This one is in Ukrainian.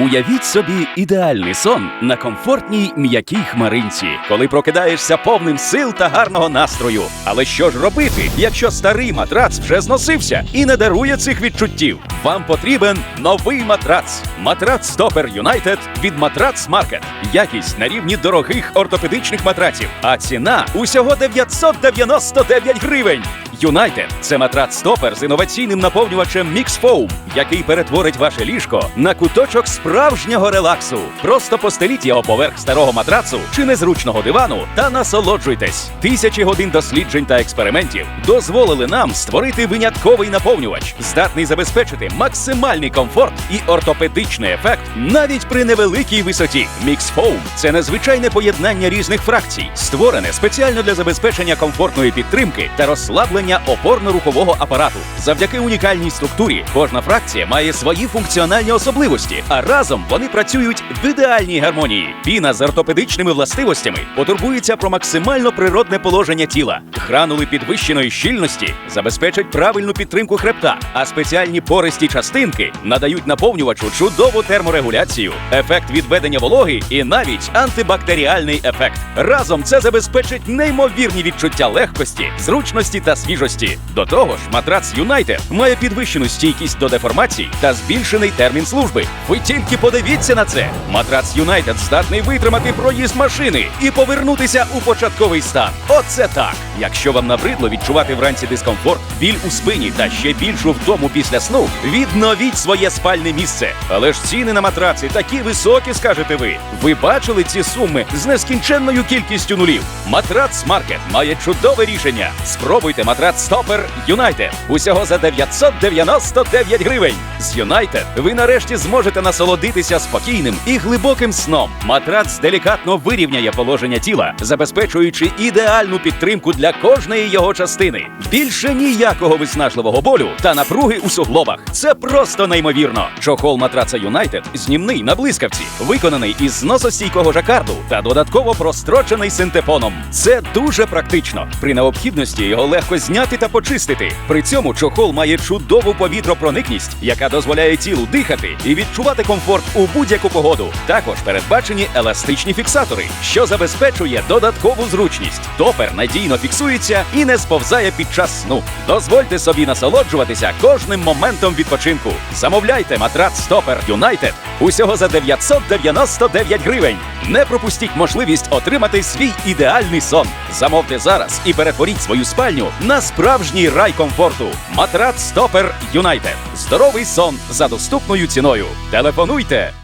Уявіть собі ідеальний сон на комфортній м'якій хмаринці, коли прокидаєшся повним сил та гарного настрою. Але що ж робити, якщо старий матрац вже зносився і не дарує цих відчуттів? Вам потрібен новий матрац. Матрац Стопер Юнайтед від Матрац Маркет. Якість на рівні дорогих ортопедичних матраців, а ціна усього 999 гривень. Юнайтед це матрац стопер з інноваційним наповнювачем Mix Foam, який перетворить ваше ліжко на куточок справжнього релаксу. Просто постеліть його поверх старого матрацу чи незручного дивану та насолоджуйтесь. Тисячі годин досліджень та експериментів дозволили нам створити винятковий наповнювач, здатний забезпечити максимальний комфорт і ортопедичний ефект навіть при невеликій висоті. Mix Foam – це незвичайне поєднання різних фракцій, створене спеціально для забезпечення комфортної підтримки та розслаблення опорно-рухового апарату. Завдяки унікальній структурі кожна фракція має свої функціональні особливості, а разом вони працюють в ідеальній гармонії. Піна з ортопедичними властивостями потурбується про максимально природне положення тіла. Гранули підвищеної щільності забезпечать правильну підтримку хребта, а спеціальні пористі частинки надають наповнювачу чудову терморегуляцію, ефект відведення вологи і навіть антибактеріальний ефект. Разом це забезпечить неймовірні відчуття легкості, зручності та свіжості. До того ж, матрац Юнайтед має підвищену стійкість до деформацій та збільшений термін служби. Ви тільки подивіться на це. Матрац Юнайтед здатний витримати проїзд машини і повернутися у початковий стан. Оце так. Якщо вам набридло відчувати вранці дискомфорт, біль у спині та ще більшу втому після сну, відновіть своє спальне місце. Але ж ціни на матраци такі високі, скажете ви. Ви бачили ці суми з нескінченною кількістю нулів. Матрац Маркет має чудове рішення. Спробуйте матрац Стопер Юнайтед. Усього за 999 гривень. З Юнайтед ви нарешті зможете насолодитися спокійним і глибоким сном. Матрац делікатно вирівняє положення тіла, забезпечуючи ідеальну підтримку для кожної його частини. Більше ніякого виснажливого болю та напруги у суглобах. Це просто неймовірно. Чохол матраца Юнайтед знімний на блискавці, виконаний із зносостійкого жакарду та додатково прострочений синтепоном. Це дуже практично. При необхідності його легко зняти та почистити. При цьому чохол має чудову повітропроникність, яка дозволяє тілу дихати і відчувати комфорт у будь-яку погоду. Також передбачені еластичні фіксатори, що забезпечує додаткову зручність. Топер надійно фіксується і не сповзає під час сну. Дозвольте собі насолоджуватися кожним моментом відпочинку. Замовляйте матрац Стопер Юнайтед усього за 999 гривень. Не пропустіть можливість отримати свій ідеальний сон. Замовте зараз і перетворіть свою спальню на справжній рай комфорту. Матрац Стопер Юнайтед. Здоровий сон за доступною ціною. Телефонуйте